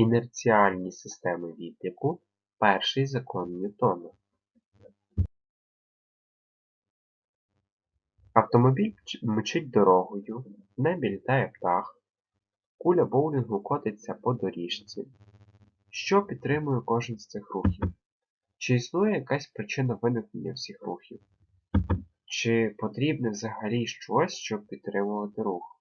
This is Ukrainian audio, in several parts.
Інерціальні системи відліку перший закон Ньютона. Автомобіль мчить дорогою, небі літає птах, куля боулінгу котиться по доріжці. Що підтримує кожен з цих рухів? Чи існує якась причина виникнення всіх рухів? Чи потрібне взагалі щось, щоб підтримувати рух?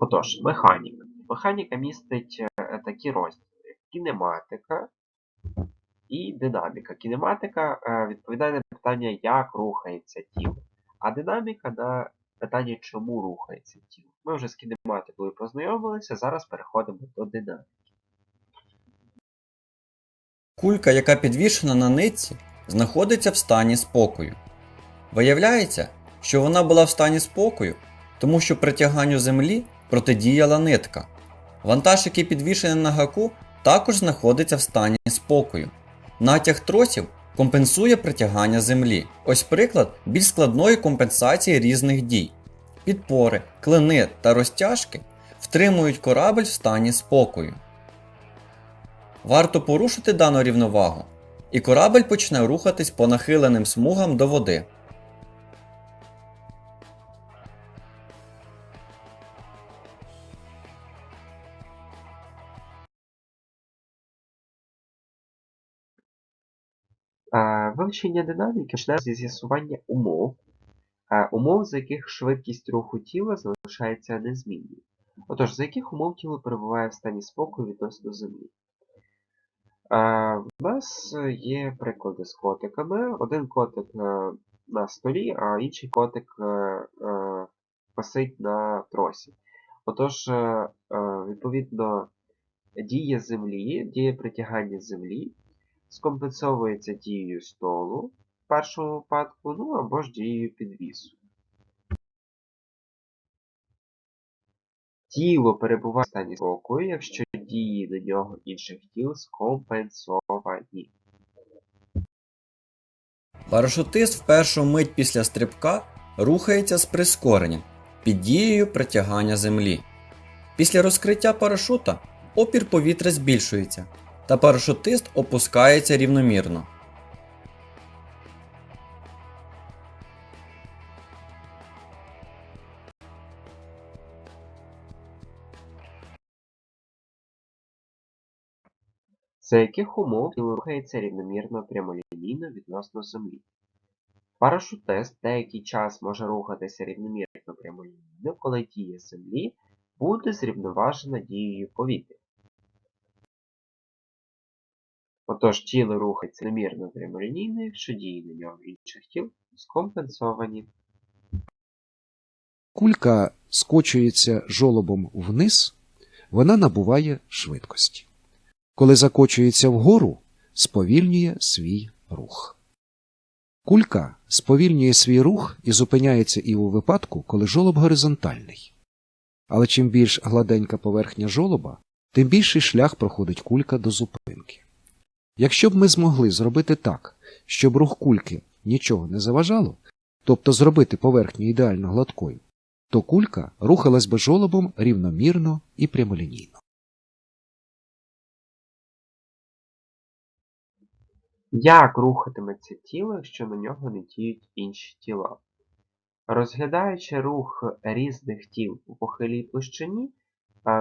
Отож, механіка. Механіка містить е, такі розділи: кінематика і динаміка. Кінематика е, відповідає на питання, як рухається тіло, а динаміка на питання, чому рухається тіло. Ми вже з кінематикою познайомилися, зараз переходимо до динаміки. Кулька, яка підвішена на нитці, знаходиться в стані спокою. Виявляється, що вона була в стані спокою, тому що притяганню землі протидіяла нитка. Вантаж, який підвішений на гаку, також знаходиться в стані спокою. Натяг тросів компенсує притягання землі. Ось приклад більш складної компенсації різних дій. Підпори, клини та розтяжки втримують корабель в стані спокою. Варто порушити дану рівновагу, і корабель почне рухатись по нахиленим смугам до води. Вивчення динаміки почне зі з'ясування умов, е, умов, за яких швидкість руху тіла залишається незмінною. Отож, за яких умов тіло перебуває в стані спокою відносно землі? Е, В нас є приклади з котиками. Один котик е, на столі, а інший котик е, е, висить на тросі. Отож, е, е, відповідно, дія землі, дія притягання землі скомпенсовується дією столу в першому випадку, ну або ж дією підвісу. Тіло перебуває в стані спокою, якщо дії на нього інших тіл скомпенсовані. Парашутист в першу мить після стрибка рухається з прискоренням під дією притягання землі. Після розкриття парашута опір повітря збільшується, та парашутист опускається рівномірно. За яких умов тіло рухається рівномірно прямолінійно відносно землі. Парашутист деякий час може рухатися рівномірно прямолінійно, коли дія землі буде зрівноважена дією повітря. Отож, тіло рухається рівномірно прямолінійно, якщо дії на нього інших тіл скомпенсовані. Кулька скочується жолобом вниз, вона набуває швидкості. Коли закочується вгору, сповільнює свій рух. Кулька сповільнює свій рух і зупиняється і у випадку, коли жолоб горизонтальний. Але чим більш гладенька поверхня жолоба, тим більший шлях проходить кулька до зупинки. Якщо б ми змогли зробити так, щоб рух кульки нічого не заважало, тобто зробити поверхню ідеально гладкою, то кулька рухалась би жолобом рівномірно і прямолінійно. Як рухатиметься тіло, якщо на нього не діють інші тіла? Розглядаючи рух різних тіл у похилій площині,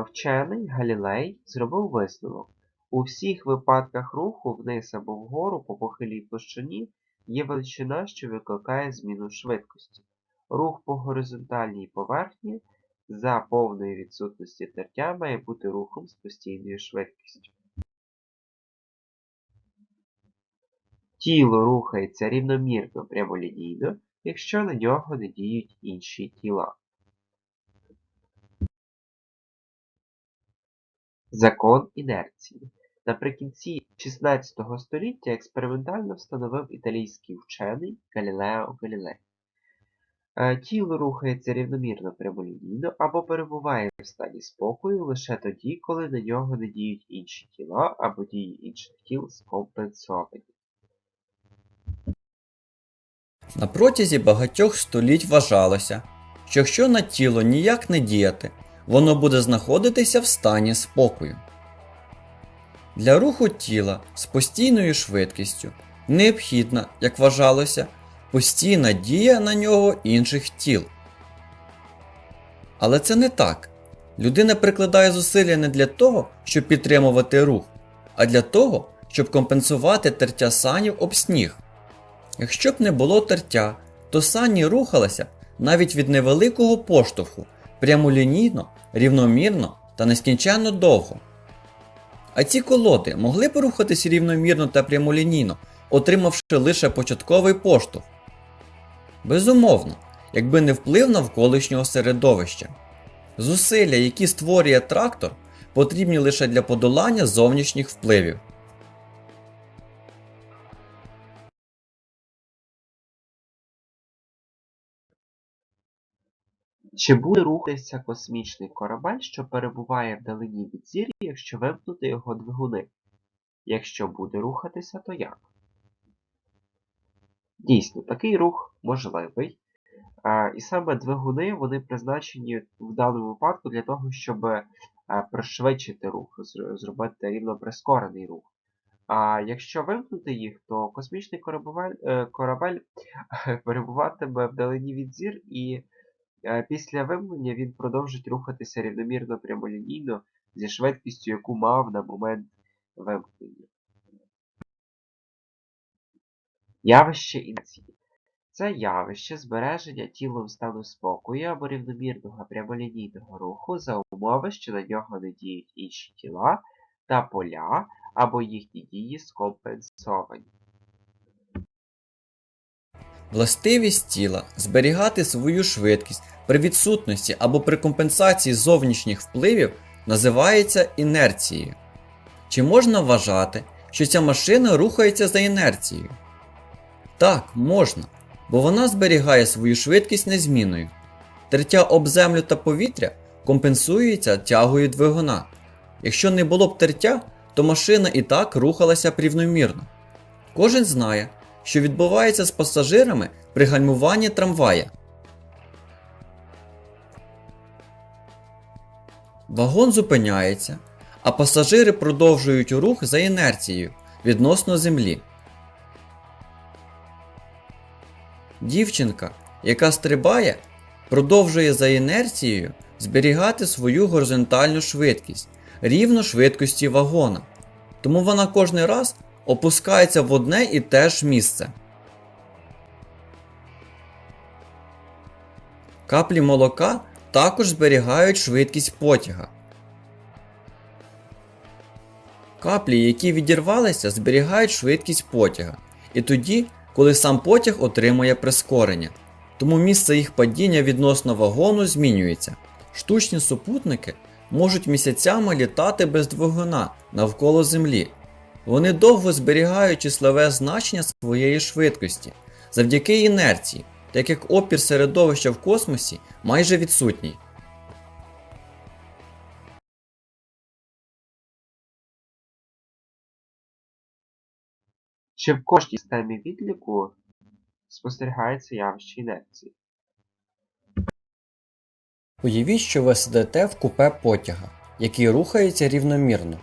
вчений Галілей зробив висновок. У всіх випадках руху вниз або вгору по похилій площині є величина, що викликає зміну швидкості. Рух по горизонтальній поверхні за повної відсутності тертя має бути рухом з постійною швидкістю. Тіло рухається рівномірно прямолінійно, якщо на нього не діють інші тіла. Закон інерції. Наприкінці 16 століття експериментально встановив італійський вчений Галілео Галілей. Е, Тіло рухається рівномірно прямолінійно або перебуває в стані спокою лише тоді, коли на нього не діють інші тіла або дії інших тіл скомпенсовані. На протязі багатьох століть вважалося, що якщо на тіло ніяк не діяти, воно буде знаходитися в стані спокою. Для руху тіла з постійною швидкістю необхідна, як вважалося, постійна дія на нього інших тіл. Але це не так. Людина прикладає зусилля не для того, щоб підтримувати рух, а для того, щоб компенсувати тертя санів об сніг. Якщо б не було тертя, то сані рухалися навіть від невеликого поштовху прямолінійно, рівномірно та нескінченно довго. А ці колоди могли б рухатись рівномірно та прямолінійно, отримавши лише початковий поштовх. Безумовно, якби не вплив навколишнього середовища. Зусилля, які створює трактор, потрібні лише для подолання зовнішніх впливів. Чи буде рухатися космічний корабель, що перебуває вдалині від зірки, якщо вимкнути його двигуни? Якщо буде рухатися, то як? Дійсно, такий рух можливий. А, і саме двигуни вони призначені в даному випадку для того, щоб а, пришвидшити рух, зробити рівно прискорений рух. А якщо вимкнути їх, то космічний корабель, е, корабель перебуватиме вдалині від зір і Е, Після вимкнення він продовжить рухатися рівномірно прямолінійно зі швидкістю, яку мав на момент вимкнення. Явище інерції. Це явище збереження тілом стану спокою або рівномірного прямолінійного руху за умови, що на нього не діють інші тіла та поля, або їхні дії скомпенсовані. Властивість тіла зберігати свою швидкість при відсутності або при компенсації зовнішніх впливів називається інерцією. Чи можна вважати, що ця машина рухається за інерцією? Так, можна, бо вона зберігає свою швидкість незмінною. Тертя об землю та повітря компенсується тягою двигуна. Якщо не було б тертя, то машина і так рухалася рівномірно. Кожен знає, що відбувається з пасажирами при гальмуванні трамвая. Вагон зупиняється, а пасажири продовжують рух за інерцією відносно землі. Дівчинка, яка стрибає, продовжує за інерцією зберігати свою горизонтальну швидкість рівно швидкості вагона. Тому вона кожний раз опускається в одне і те ж місце. Каплі молока також зберігають швидкість потяга. Каплі, які відірвалися, зберігають швидкість потяга. І тоді, коли сам потяг отримує прискорення. Тому місце їх падіння відносно вагону змінюється. Штучні супутники можуть місяцями літати без двигуна навколо Землі. Вони довго зберігають числове значення своєї швидкості завдяки інерції, так як опір середовища в космосі майже відсутній. Чи в кожній системі відліку спостерігається явище інерції? Уявіть, що ви сидите в купе потяга, який рухається рівномірно.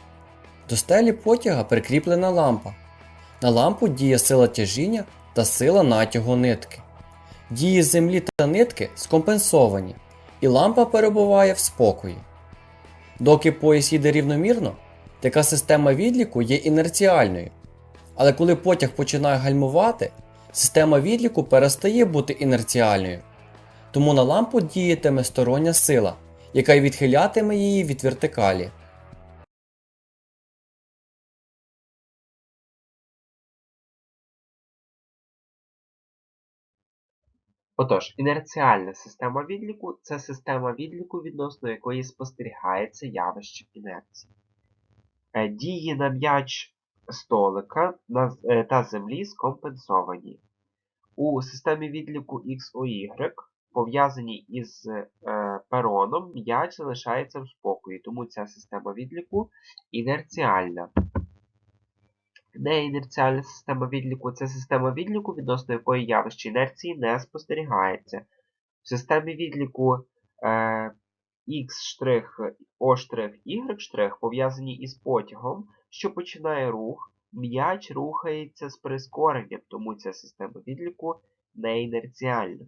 До стелі потяга прикріплена лампа. На лампу діє сила тяжіння та сила натягу нитки. Дії землі та нитки скомпенсовані, і лампа перебуває в спокої. Доки пояс їде рівномірно, така система відліку є інерціальною. Але коли потяг починає гальмувати, система відліку перестає бути інерціальною. Тому на лампу діятиме стороння сила, яка й відхилятиме її від вертикалі. Отож, інерціальна система відліку це система відліку, відносно якої спостерігається явище інерції. Е, Дії на м'яч столика е, та землі скомпенсовані. У системі відліку XOY, пов'язаній із е, пероном, м'яч залишається в спокої, тому ця система відліку інерціальна. Неінерціальна система відліку це система відліку, відносно якої явище інерції не спостерігається. В системі відліку е, X', O', Y' пов'язані із потягом, що починає рух, м'яч рухається з прискоренням, тому ця система відліку не інерціальна.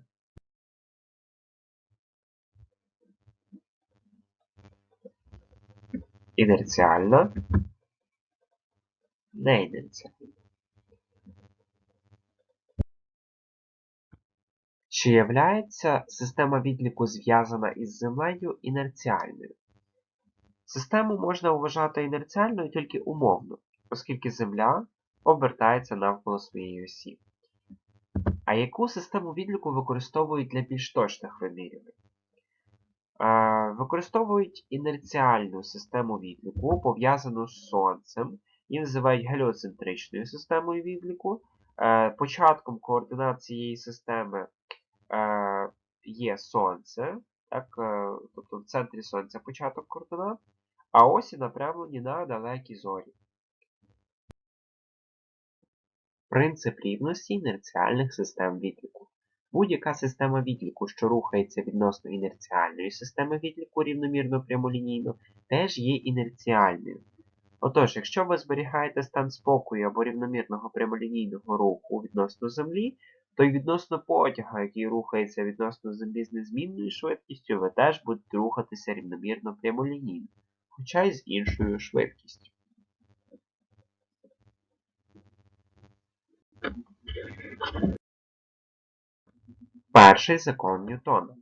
Не інерціальна. Чи являється система відліку зв'язана із Землею інерціальною? Систему можна вважати інерціальною тільки умовно, оскільки Земля обертається навколо своєї осі. А яку систему відліку використовують для більш точних вимірювань? Використовують інерціальну систему відліку, пов'язану з Сонцем, її називають геліоцентричною системою відліку. Е, Початком координат цієї системи е, є Сонце, так, е, тобто в центрі Сонця початок координат, а осі напрямлені на далекі зорі. Принцип рівності інерціальних систем відліку. Будь-яка система відліку, що рухається відносно інерціальної системи відліку рівномірно прямолінійно, теж є інерціальною. Отож, якщо ви зберігаєте стан спокою або рівномірного прямолінійного руху відносно Землі, то й відносно потяга, який рухається відносно Землі з незмінною швидкістю, ви теж будете рухатися рівномірно прямолінійно, хоча й з іншою швидкістю. Перший закон Ньютона.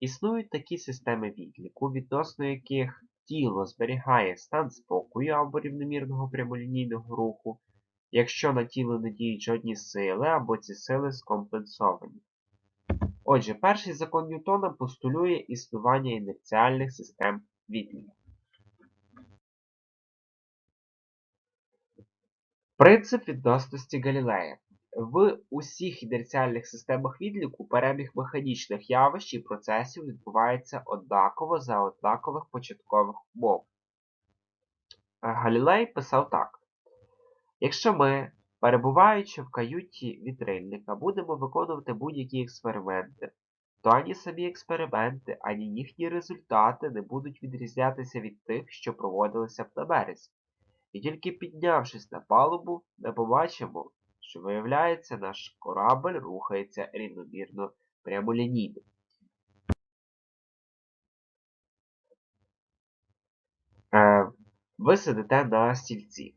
Існують такі системи відліку, відносно яких тіло зберігає стан спокою або рівномірного прямолінійного руху, якщо на тіло не діють жодні сили або ці сили скомпенсовані. Отже, перший закон Ньютона постулює існування інерціальних систем відліку. Принцип відносності Галілея. В усіх інерціальних системах відліку перебіг механічних явищ і процесів відбувається однаково за однакових початкових умов. Е, Галілей писав так. Якщо ми, перебуваючи в каюті вітрильника, будемо виконувати будь-які експерименти, то ані самі експерименти, ані їхні результати не будуть відрізнятися від тих, що проводилися б на березі. І тільки піднявшись на палубу, ми побачимо, що виявляється, наш корабель рухається рівномірно прямолінійно. Е, ви сидите на стільці.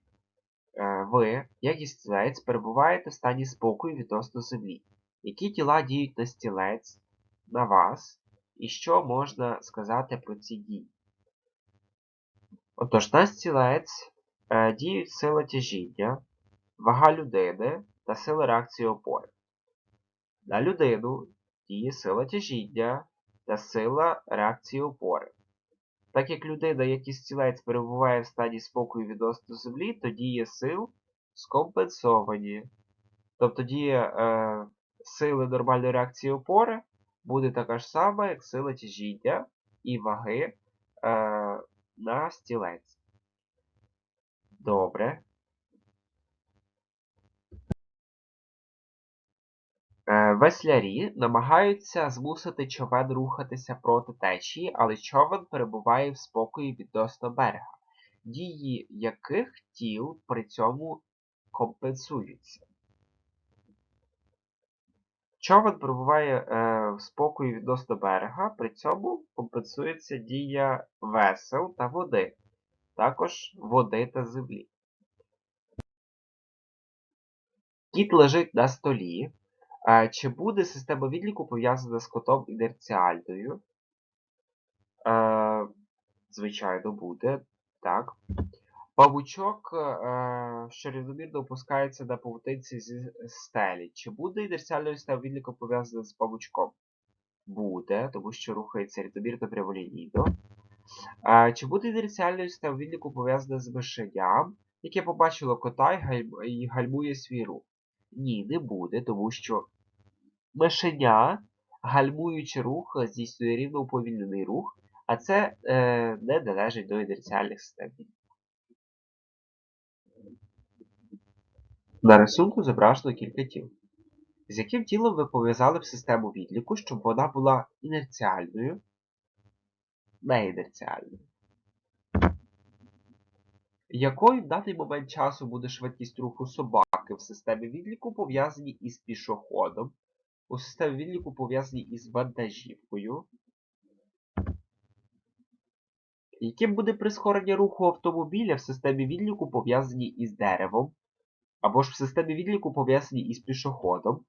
Е, ви, як і стілець, перебуваєте в стані спокою відносно землі. Які тіла діють на стілець, на вас, і що можна сказати про ці дії? Отож, на стілець е, діють сила тяжіння, вага людини та сила реакції опори. На людину діє сила тяжіння та сила реакції опори. Так як людина, як і стілець, перебуває в стані спокою відносно землі, то діє сил скомпенсовані. Тобто дія е, сили нормальної реакції опори буде така ж сама, як сила тяжіння і ваги е, на стілець. Добре. Веслярі намагаються змусити човен рухатися проти течії, але човен перебуває в спокої відносно берега, дії яких тіл при цьому компенсуються. Човен перебуває е, в спокої відносно берега, при цьому компенсується дія весел та води, також води та землі. Кіт лежить на столі. Чи буде система відліку пов'язана з котом інерціальною? Е, звичайно, буде. Так. Павучок, е, що рівномірно опускається на павутинці зі стелі. Чи буде інерціальна система відліку пов'язана з павучком? Буде, тому що рухається рівномірно прямолінійно. Чи буде інерціальна система відліку пов'язана з мишеням, яке побачило кота і гальмує свій рух? Ні, не буде, тому що мишеня, гальмуючи рух, здійснює рівно уповільнений рух, а це е, не належить до інерціальних систем. На рисунку зображено кілька тіл. З яким тілом ви пов'язали б систему відліку, щоб вона була інерціальною? не інерціальною. Якою в даний момент часу буде швидкість руху собаки в системі відліку пов'язаній із пішоходом, у системі відліку пов'язаній із вантажівкою? Яким буде прискорення руху автомобіля в системі відліку пов'язаній із деревом? Або ж в системі відліку пов'язаній із пішоходом?